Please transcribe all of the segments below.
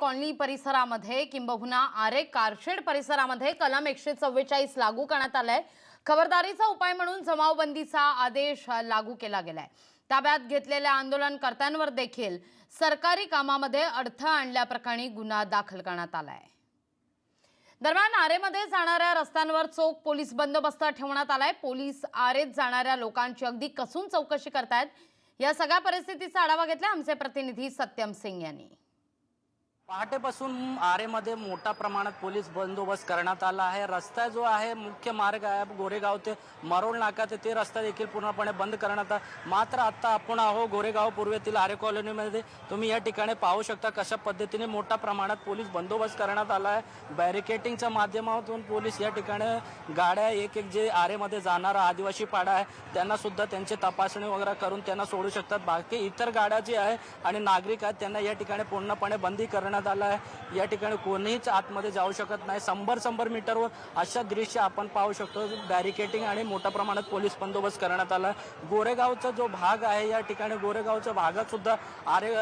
Colony परिसरामध्ये किंबहुना आरे car shed परिसरामध्ये कलम एकशे चव्वेचाळीस लागू करण्यात आलाय. खबरदारीचा उपाय म्हणून जमावबंदीचा आदेश लागू केला गेलाय. ताब्यात घेतलेल्या आंदोलनकर्त्यांवर देखील सरकारी कामामध्ये अडथळा आणल्याप्रकरणी गुन्हा दाखल करण्यात आलाय. दरम्यान आरेमध्ये जाणाऱ्या रस्त्यांवर चोख पोलीस बंदोबस्त ठेवण्यात आलाय. पोलीस आरेत जाणाऱ्या लोकांची अगदी कसून चौकशी करतायत. या सगळ्या परिस्थितीचा आढावा घेतला आमचे प्रतिनिधी सत्यम सिंग यांनी. पहाटेपासून आरेमध्ये मोठ्या प्रमाणात पोलीस बंदोबस्त करण्यात आला आहे. रस्ता जो आहे मुख्य मार्ग आहे गोरेगाव ते मरोळ नाका ते ते रस्ता देखील पूर्णपणे बंद करण्यात आला. मात्र आत्ता आपण आहो गोरेगाव पूर्वेतील आरे कॉलनीमध्ये. तुम्ही या ठिकाणी पाहू शकता कशा पद्धतीने मोठ्या प्रमाणात पोलीस बंदोबस्त करण्यात आला आहे. बॅरिकेटिंगच्या माध्यमातून पोलीस या ठिकाणी गाड्या एक एक जे आरेमध्ये जाणारा आदिवासी पाडा आहे त्यांनासुद्धा त्यांची तपासणी वगैरे करून त्यांना सोडू शकतात. बाकी इतर गाड्या जी आहे आणि नागरिक आहेत त्यांना या ठिकाणी पूर्णपणे बंदी करण्यात आला आहे. या ठिकाणी कोणीच आतमध्ये जाऊ शकत नाही. शंभर शंभर मीटरवर अशा दृश्य आपण पाहू शकतो. बॅरिकेटिंग आणि मोठ्या प्रमाणात पोलीस बंदोबस्त करण्यात आला. आहे. गोरेगावचा जो भाग आहे या ठिकाणी गोरेगावच्या भागात सुद्धा आरे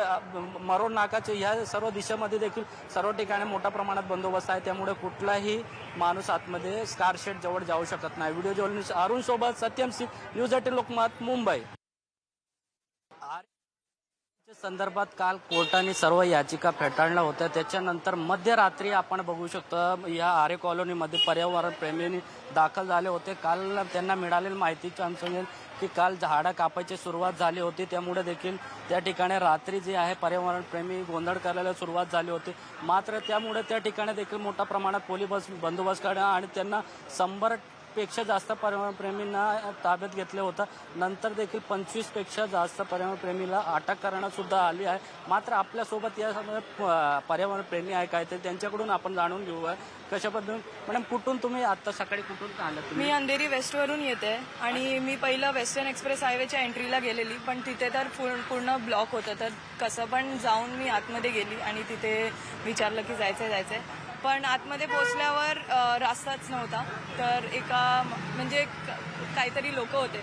मरोड नाकाचे ह्या सर्व दिशेमध्ये देखील सर्व ठिकाणी मोठ्या प्रमाणात बंदोबस्त आहे. त्यामुळे कुठलाही माणूस आतमध्ये स्कारशेट जवळ जाऊ शकत नाही. व्हिडिओ जर्नलिस्ट अरुण सोबत सत्यम सिंग न्यूज एटीन लोकमत मुंबई. संदर्भात काल कोर्टाने सर्व याचिका फेटाळल्या होत्या. त्याच्यानंतर मध्यरात्री आपण बघू शकतो या आरे कॉलनीमध्ये पर्यावरण प्रेमींनी दाखल झाले होते. काल त्यांना मिळालेल्या माहितीच्या अनुषंगाने की काल झाडं कापायची सुरुवात झाली होती. त्यामुळे देखील त्या ठिकाणी रात्री जे आहे पर्यावरण प्रेमी गोंधळ करायला सुरुवात झाली होती. मात्र त्यामुळे त्या ठिकाणी देखील मोठ्या प्रमाणात पोलीस बस बंदोबस्त करणं आणि त्यांना शंभर पेक्षा जास्त पर्यावरणप्रेमींना ताब्यात घेतलं होतं. नंतर देखील पंचवीसपेक्षा जास्त पर्यावरणप्रेमीला अटक करण्यात सुद्धा आली आहे. मात्र आपल्यासोबत या पर्यावरणप्रेमी आहे काय ते त्यांच्याकडून आपण जाणून घेऊ कशा पद्धतीने? मॅडम कुठून तुम्ही आता सकाळी कुठून आलात मी अंधेरी वेस्टवरून येते आणि मी पहिलं वेस्टर्न एक्सप्रेस हायवेच्या एंट्रीला गेलेली पण तिथे तर पूर्ण पूर्ण ब्लॉक होतं. तर कसं पण जाऊन मी आतमध्ये गेली आणि तिथे विचारलं की जायचं जायचं पण आतमध्ये पोचल्यावर रास्ताच नव्हता. तर एका म्हणजे काहीतरी लोक होते.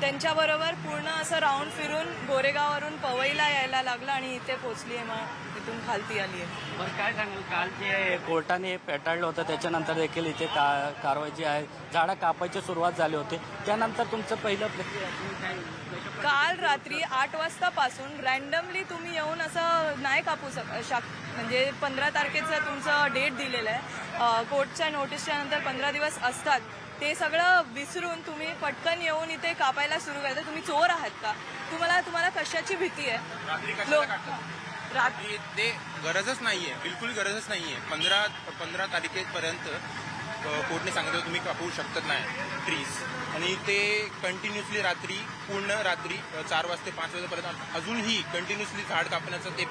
त्यांच्याबरोबर पूर्ण असं राऊंड फिरून गोरेगाववरून पवईला यायला लागलं आणि इथे पोचली आहे मग इथून खालती आली आहे. बरं काय सांगाल? काल जे कोर्टाने पेटाळलं होतं त्याच्यानंतर देखील इथे का कारवाई जी आहे झाडं कापायची सुरुवात झाली होती. त्यानंतर तुमचं पहिलं प्रक्रिया तुम्ही काय कशा काल रात्री आठ वाजतापासून रॅन्डमली तुम्ही येऊन असं नाही कापू शक शक म्हणजे पंधरा तारखेचं तुमचं डेट दिलेलं आहे. अं, कोर्टच्या नोटीसच्या नंतर पंधरा दिवस असतात. ते सगळं विसरून तुम्ही पटकन येऊन इथे कापायला सुरू करता तुम्ही चोर आहात का? तुम्हाला तुम्हाला कशाची भीती रात्री आहे लोक? रात्री ते गरजच नाहीये बिलकुल गरजच नाहीये. पंधरा पंधरा तारखेपर्यंत कोर्टने सांगितलं तुम्ही कापू शकत नाही. ट्रीज आणि ते कंटिन्युअसली रात्री पूर्ण रात्री चार वाजते पाच वाजेपर्यंत अजूनही कंटिन्युअसली झाड कापण्याचं ते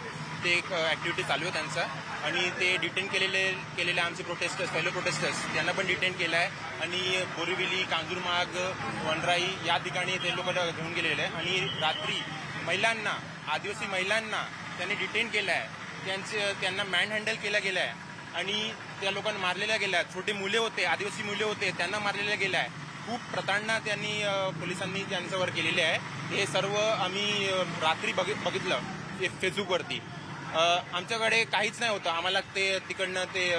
ते एक ॲक्टिव्हिटी चालू आहे त्यांचा. आणि ते डिटेन केलेले केलेले आमचे प्रोटेस्टर्स फेलो प्रोटेस्टर्स त्यांना पण डिटेन केलं आहे. आणि बोरिविली कांजूरमाग वनराई या ठिकाणी ते लोक घेऊन गेलेले आहे आणि रात्री महिलांना आदिवासी महिलांना त्यांनी डिटेन केलं आहे. त्यांचे त्यांना मॅन हँडल केला गेला आहे. आणि त्या लोकांना मारलेल्या गेल्या. आहेत. छोटे मुले होते आदिवासी मुले होते त्यांना मारलेल्या गेल्या. आहे खूप प्रताडणा त्यांनी पोलिसांनी त्यांच्यावर केलेली आहे. हे सर्व आम्ही रात्री बघित बघितलं फेसबुकवरती आमच्याकडे काहीच नाही होतं. आम्हाला ते तिकडनं ते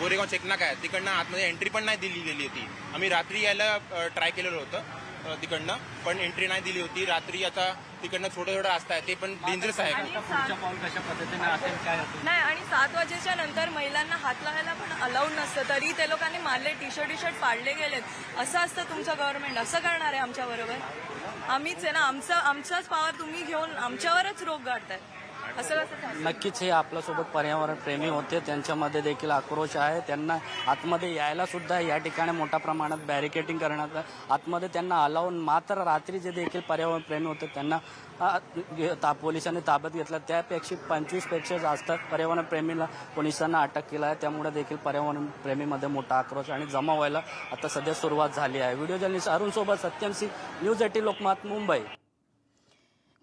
गोरेगाव चेकनाक आहे. तिकडनं आतमध्ये एंट्री पण नाही दिली गेली होती. आम्ही रात्री यायला ट्राय केलेलं होतं तिकडनं. पण एंट्री नाही दिली होती. रात्री आता तिकडनं छोटं छोटं रस्ता आहे. ते पण डेंजरस आहे. काय नाही आणि सात वाजेच्या नंतर महिलांना हात लावायला पण अलाउड नसतं. तरी ते लोकांनी मारले टी शर्ट टी शर्ट पाडले गेलेत. असं असतं तुमचं गव्हर्नमेंट असं करणार आहे आमच्या बरोबर आम्हीच आहे ना. आमचा आमचाच पावर तुम्ही घेऊन आमच्यावरच रोग गाठताय. असं नक्कीच हे आपल्यासोबत पर्यावरण प्रेमी होते. त्यांच्यामध्ये देखील आक्रोश आहे. त्यांना आतमध्ये यायला सुद्धा या ठिकाणी मोठ्या प्रमाणात बॅरिकेटिंग करण्यात आतमध्ये त्यांना अलावून मात्र रात्री जे देखील पर्यावरण प्रेमी होते त्यांना ता पोलिसांनी ताब्यात घेतलं. त्यापेक्षा पंचवीसपेक्षा जास्त पर्यावरण प्रेमीला पोलिसांना अटक केलं आहे. त्यामुळे देखील पर्यावरण प्रेमीमध्ये मोठा आक्रोश आणि जमा व्हायला आता सध्या सुरुवात झाली आहे. व्हिडिओ जर्नलिस्ट अरुणसोबत सत्यम सिंग न्यूज एटी लोकमत मुंबई.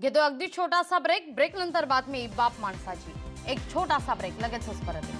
घेतो अगदी छोटासा ब्रेक. ब्रेक नंतर बातमी बाप माणसाची. एक छोटासा ब्रेक. लगेचच परत येतो.